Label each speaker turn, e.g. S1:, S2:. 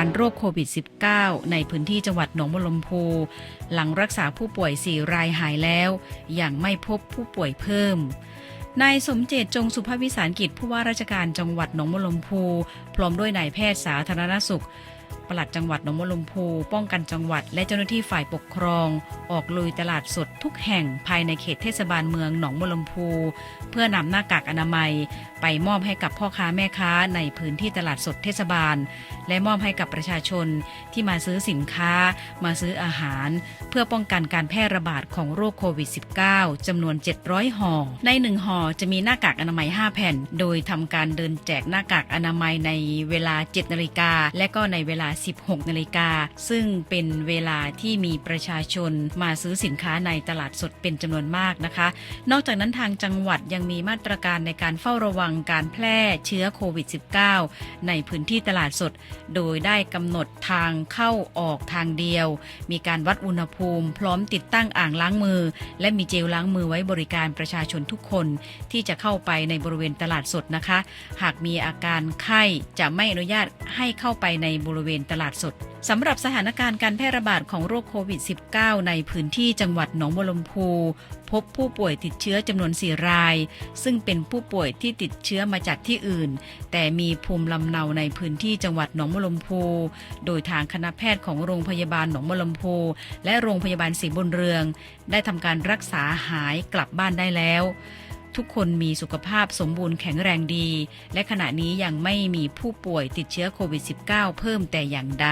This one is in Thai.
S1: การโรคโควิด -19 ในพื้นที่จังหวัดหนองบัวลำพู หลังรักษาผู้ป่วย 4 รายหายแล้ว ยังไม่พบผู้ป่วยเพิ่มนายสมเจตจงสุภวิสารกิจผู้ว่าราชการจังหวัดหนองบัวลำพู พร้อมด้วยนายแพทย์สาธารณสุข ปลัดจังหวัดหนองบัวลำพู ป้องกันจังหวัด และเจ้าหน้าที่ฝ่ายปกครอง ออกลุยตลาดสดทุกแห่งภายในเขตเทศบาลเมืองหนองบัวลำพู เพื่อนำหน้ากากอนามัย ไปมอบให้กับพ่อค้าแม่ค้าในพื้นที่ตลาดสดเทศบาล และมอบให้กับประชาชนที่มาซื้อสินค้า มาซื้ออาหาร เพื่อป้องกันการแพร่ระบาดของโรคโควิด -19 จำนวน 700 ห่อ ใน 1 ห่อจะมีหน้ากากอนามัย 5 แผ่น โดยทำการเดินแจกหน้ากากอนามัยในเวลา 7 นาฬิกาและก็ในเวลา16นาฬิกาซึ่งเป็นเวลาที่มีประชาชนมาซื้อสินค้าในตลาดสดเป็นจำนวนมากนะคะ นอกจากนั้นทางจังหวัดยังมีมาตรการในการเฝ้าระวังการแพร่เชื้อโควิด -19 ในพื้นที่ตลาดสด โดยได้กำหนดทางเข้าออกทางเดียว มีการวัดอุณหภูมิ พร้อมติดตั้งอ่างล้างมือ และมีเจลล้างมือไว้บริการประชาชนทุกคนที่จะเข้าไปในบริเวณตลาดสดนะคะ หากมีอาการไข้จะไม่อนุญาตให้เข้าไปในบริเวณตลาดสดสำหรับสถานการณ์การแพร่ระบาดของโรคโควิด -19 ในพื้นที่จังหวัดหนองบัวลำพู พบผู้ป่วยติดเชื้อจำนวน 4 ราย ซึ่งเป็นผู้ป่วยที่ติดเชื้อมาจากที่อื่น แต่มีภูมิลำเนาในพื้นที่จังหวัดหนองบัวลำพู โดยทางคณะแพทย์ของโรงพยาบาลหนองบัวลำพู และโรงพยาบาลศรีบุญเรือง ได้ทำการรักษาหายกลับบ้านได้แล้ว ทุกคนมีสุขภาพสมบูรณ์แข็งแรงดี และขณะนี้ยังไม่มีผู้ป่วยติดเชื้อโควิด -19 เพิ่มแต่อย่างใด